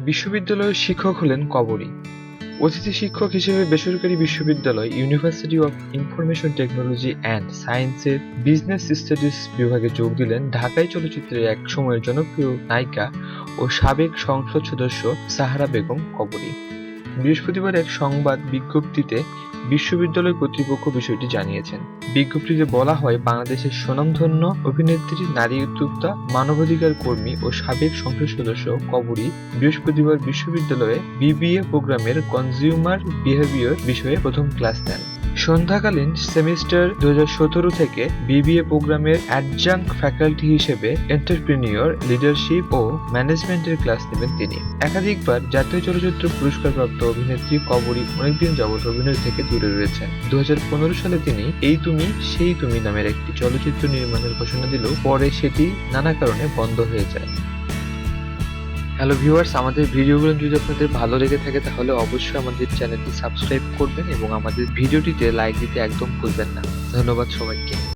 বিশ্ববিদ্যালয়ের শিক্ষক হলেন কবরী। অতিথি শিক্ষক হিসেবে বেসরকারি বিশ্ববিদ্যালয় university of information technology and সায়েন্সের বিজনেস স্টাডিজ বিভাগে যোগ দিলেন ঢাকায় চলচ্চিত্রের এক সময়ের জনপ্রিয় নায়িকা ও সাবেক সংসদ সদস্য সাহারা বেগম কবরী। বৃহস্পতিবার এক সংবাদ বিজ্ঞপ্তিতে বিশ্ববিদ্যালয় কর্তৃপক্ষ বিষয়টি জানিয়েছেন। বিজ্ঞপ্তিতে বলা হয়, বাংলাদেশের স্বনামধন্য অভিনেত্রী, নারী উদ্যোক্তা, মানবাধিকার কর্মী ও সাবেক সংসদ সদস্য কবরী বৃহস্পতিবার বিশ্ববিদ্যালয়ে বিবিএ প্রোগ্রামের কনজিউমার বিহেভিয়ার বিষয়ে প্রথম ক্লাস নেন। সন্ধ্যাকালীন সেমিস্টার দু হাজার সতেরো থেকে বিবিএ প্রোগ্রামের অ্যাডজাঙ্ক ফ্যাকাল্টি হিসেবে এন্টারপ্রেনিয়র, লিডারশিপ ও ম্যানেজমেন্টের ক্লাস নেবেন তিনি। একাধিকবার জাতীয় চলচ্চিত্র পুরস্কারপ্রাপ্ত অভিনেত্রী কবরী অনেকদিন যাবৎ অভিনয় থেকে দূরে রয়েছেন। দু হাজার পনেরো সালে তিনি এই তুমি, সেই তুমি নামের একটি চলচ্চিত্র নির্মাণের ঘোষণা দিলেও পরে সেটি নানা কারণে বন্ধ হয়ে যায়। হ্যালো ভিউয়ার্স আমাদের ভিডিওগুলো যদি আপনাদের ভালো লেগে থাকে তাহলে অবশ্যই আমাদের চ্যানেলটি সাবস্ক্রাইব করবেন এবং আমাদের ভিডিওটিতে লাইক দিতে একদম ভুলবেন না। ধন্যবাদ সবাইকে।